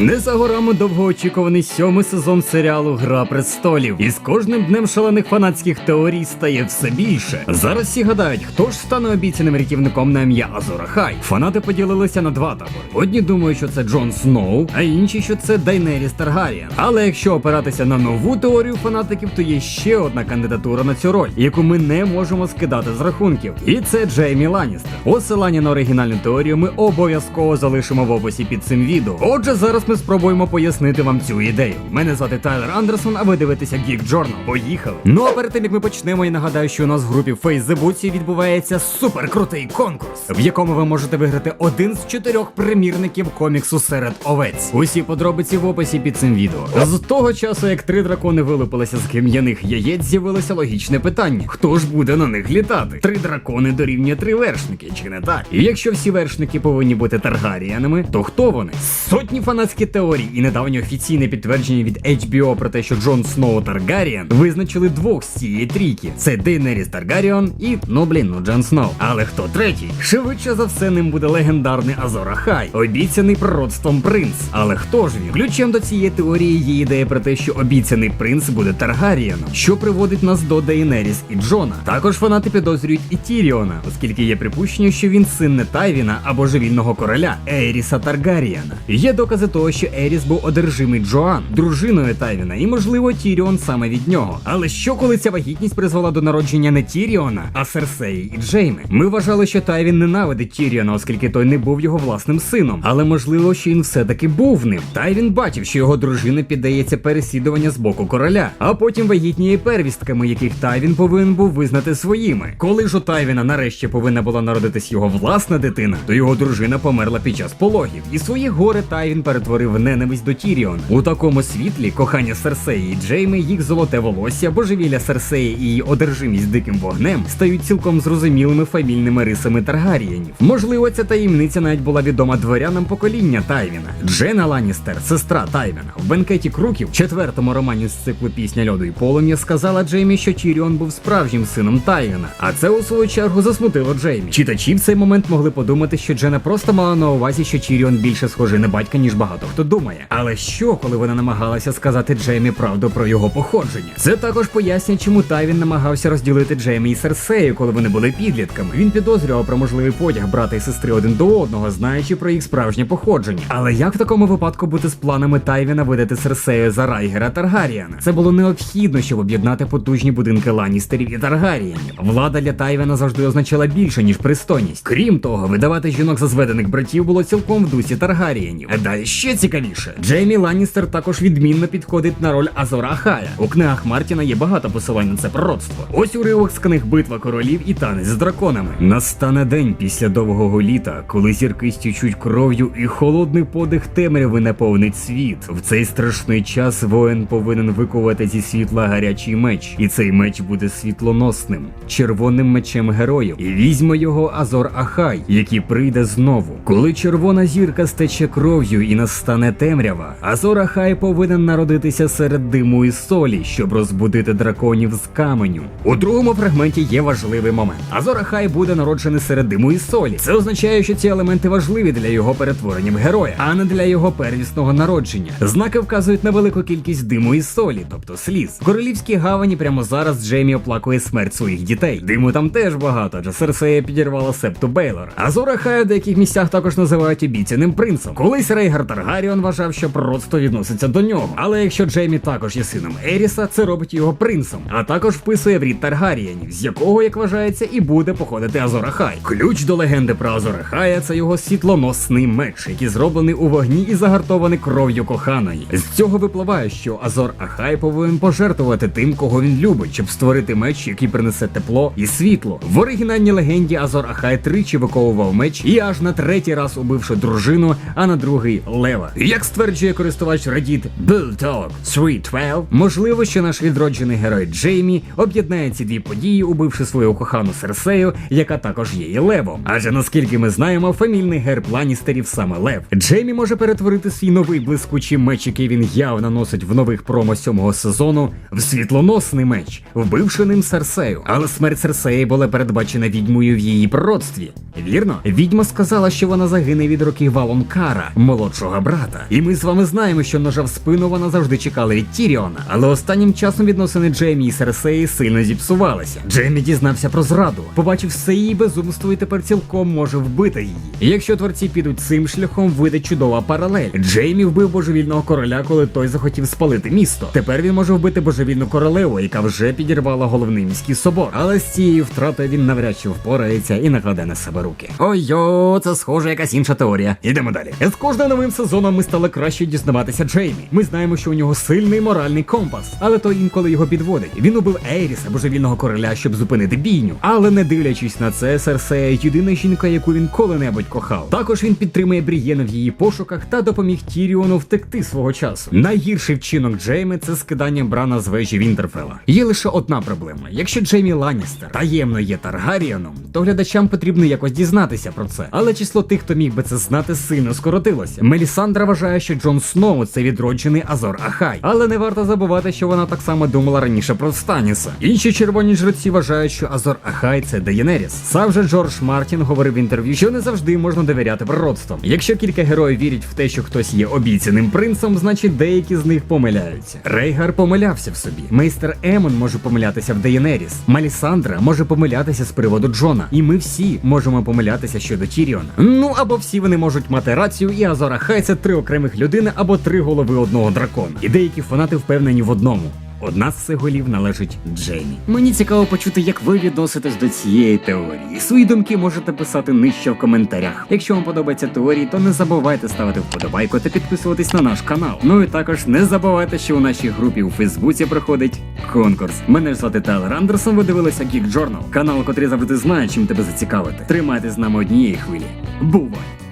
Не за горами довгоочікуваний сьомий сезон серіалу Гра престолів. І з кожним днем шалених фанатських теорій стає все більше. Зараз всі гадають, хто ж стане обіцяним рятівником на ім'я Азора Хай. Фанати поділилися на два табори. Одні думають, що це Джон Сноу, а інші, що це Дайнеріс Таргарієн. Але якщо опиратися на нову теорію фанатиків, то є ще одна кандидатура на цю роль, яку ми не можемо скидати з рахунків. І це Джеймі Ланністер. Посилання на оригінальну теорію ми обов'язково залишимо в описі під цим відео. Отже, зараз ми спробуємо пояснити вам цю ідею. Мене звати Тайлер Андерсон, а ви дивитеся Geek Journal. Поїхали! Ну а перед тим як ми почнемо, я нагадаю, що у нас в групі Фейсбуці відбувається суперкрутий конкурс, в якому ви можете виграти один з чотирьох примірників коміксу серед овець. Усі подробиці в описі під цим відео. З того часу, як три дракони вилупилися з ким'яних яєць, з'явилося логічне питання: хто ж буде на них літати? Три дракони дорівнює три вершники, чи не так? І якщо всі вершники повинні бути таргаріянами, то хто вони? Сотні фанатських теорій і недавнє офіційне підтвердження від HBO про те, що Джон Сноу Таргаріан визначили двох з цієї трійки: це Дейнеріс Таргаріон і ну блін, ну Джон Сноу. Але хто третій? Швидше за все ним буде легендарний Азора Хай, обіцяний пророцтвом принц. Але хто ж він? Ключем до цієї теорії є ідея про те, що обіцяний принц буде Таргаріаном, що приводить нас до Дейнеріс і Джона. Також фанати підозрюють і Тіріона, оскільки є припущення, що він син не Тайвіна або живільного короля Еріса Таргаріана. Є докази того, що Еріс був одержимий Джоан, дружиною Тайвіна, і можливо Тіріон саме від нього. Але що коли ця вагітність призвела до народження не Тіріона, а Серсеї і Джейми? Ми вважали, що Тайвін ненавидить Тіріона, оскільки той не був його власним сином. Але можливо, що він все-таки був ним. Тайвін бачив, що його дружина піддається переслідування з боку короля, а потім вагітніє первістками, яких Тайвін повинен був визнати своїми. Коли ж у Тайвіна нарешті повинна була народитись його власна дитина, то його дружина померла під час пологів. І своє горе Тайвін перетворив в ненависть до Тіріона. У такому світлі кохання Серсеї і Джейми, їх золоте волосся, божевілля Серсеї і її одержимість диким вогнем стають цілком зрозумілими фамільними рисами Таргарієнів. Можливо, ця таємниця навіть була відома дворянам покоління Тайвіна. Джена Ланністер, сестра Тайвіна, в бенкеті круків, четвертому романі з циклу пісня льоду і полум'я, сказала Джеймі, що Тіріон був справжнім сином Тайвіна. А це у свою чергу засмутило Джеймі. Читачі в цей момент могли подумати, що Джена просто мала на увазі, що Тіріон більше схожий на батька, ніж багато хто думає. Але що, коли вона намагалася сказати Джеймі правду про його походження? Це також пояснює, чому Тайвін намагався розділити Джеймі і Серсею, коли вони були підлітками. Він підозрював про можливий потяг брата і сестри один до одного, знаючи про їх справжнє походження. Але як в такому випадку бути з планами Тайвіна видати Серсею за Райгера Таргаріана? Це було необхідно, щоб об'єднати потужні будинки Ланністерів і Таргарієнів. Влада для Тайвіна завжди означала більше, ніж пристойність. Крім того, видавати жінок за зведених братів було цілком в дусі Таргарієнів. А далі ще цікавіше. Джеймі Ланністер також відмінно підходить на роль Азора Хая. У книгах Мартіна є багато посилань на це пророцтво. Ось уривок з книг Битва королів і танець з драконами. Настане день після довгого літа, коли зірки стічуть кров'ю і холодний подих темряви наповнить світ. В цей страшний час воїн повинен викувати зі світла гарячий меч, і цей меч буде світлоносним, червоним мечем героїв. І візьме його Азор Ахай, який прийде знову. Коли червона зірка стече кров'ю і настане темрява, Азор Ахай повинен народитися серед диму і солі, щоб розбудити драконів з каменю. У другому фрагменті є важливий момент. Азор Ахай буде народжений серед диму і солі. Це означає, що ці елементи важливі для його перетворення в героя, а не для його первісного народження. Знаки вказують на велику кількість диму і солі, тобто сліз. В королівській гавані прямо зараз Джеймі оплакує смерть своїх дітей. Диму там теж багато, адже Серсея підірвала септу Бейлора. Азора Хай в деяких місцях також називають обіцяним принцем. Колись Рейгар Таргаріон вважав, що пророцтво відноситься до нього. Але якщо Джеймі також є сином Еріса, це робить його принцем, а також вписує в рід Таргарієнів, з якого, як вважається, і буде походити Азора Хай. Ключ до легенди про Азора Хая це його світлоносний меч, який зроблений у вогні і загартований кров'ю коханої. З цього випливає, що Азор Ахай повинен пожертвувати тим, кого він любить, щоб створити меч, який принесе тепло і світло. В оригінальній легенді Азор Ахай тричі виковував меч і аж на третій раз убивши дружину, а на другий лева. Як стверджує користувач Reddit Bulldog 312, можливо, що наш відроджений герой Джеймі об'єднає ці дві події, убивши свою кохану Серсею, яка також є і левом. Адже наскільки ми знаємо, фамільний герб Ланністерів саме лев. Джеймі може перетворити свій новий блискучий меч, який він явно носить в нових промо сьомого сезону, в світлоносний меч, вбивши ним Серсею. Але смерть Серсеї була передбачена відьмою в її пророцтві. Вірно, відьма сказала, що вона загине від руки Валонкара, молодшого брата. І ми з вами знаємо, що ножа в спину вона завжди чекала від Тіріона. Але останнім часом відносини Джеймі і Серсеї сильно зіпсувалися. Джеймі дізнався про зраду, побачив все її безумство і тепер цілком може вбити її. Якщо творці підуть цим шляхом, вийде чудова паралель. Джеймі вбив божевільного короля, коли той захотів спалити місто. Тепер він може вбити божевільну королеву, яка вже підірвала головний міський собор. Але з цією втратою він навряд чи впорається і накладе на себе руки. Ой-йо, це схоже якась інша теорія. Ідемо далі. З кожним новим сезоном ми стали краще дізнаватися Джеймі. Ми знаємо, що у нього сильний моральний компас, але то інколи його підводить. Він убив Ейріса, божевільного короля, щоб зупинити бійню. Але не дивлячись на це, Серсея єдина жінка, яку він коли-небудь кохав. Також він підтримує Брієну в її пошуках та допоміг Тіріону втекти свого часу. Найгірший вчинок Джейми це скидання Брана з вежі Вінтерфела. Є лише одна проблема: якщо Джеймі Ланністер таємно є Таргаріаном, то глядачам потрібно якось дізнатися про це. Але число тих, хто міг би це знати, сильно скоротилося. Мелісандра вважає, що Джон Сноу це відроджений Азор Ахай, але не варто забувати, що вона так само думала раніше про Станіса. Інші червоні жреці вважають, що Азор Ахай це Деєнеріс. Сам же Джордж Мартін говорив в інтерв'ю, що не завжди можна довіряти пророцтвам. Якщо кілька героїв вірять в те, що хтось є обіцяним принцем, значить деякі з них помиляються. Рейгар помилявся в собі. Мейстер Емон може помилятися в Деєнеріс. Малісандра може помилятися з приводу Джона. І ми всі можемо помилятися щодо Тіріона. Ну або всі вони можуть мати рацію, і Азор Ахай це три окремих людини або три голови одного дракона. І деякі фанати впевнені в одному. Одна з цих голів належить Джеймі. Мені цікаво почути, як ви відноситесь до цієї теорії. Свої думки можете писати нижче в коментарях. Якщо вам подобаються теорії, то не забувайте ставити вподобайку та підписуватись на наш канал. Ну і також не забувайте, що у нашій групі у Фейсбуці проходить конкурс. Мене звати Тайлер Андерсон. Ви дивилися Geek Journal, канал, котрий завжди знає, чим тебе зацікавити. Тримайте з нами однієї хвилі. Бувай!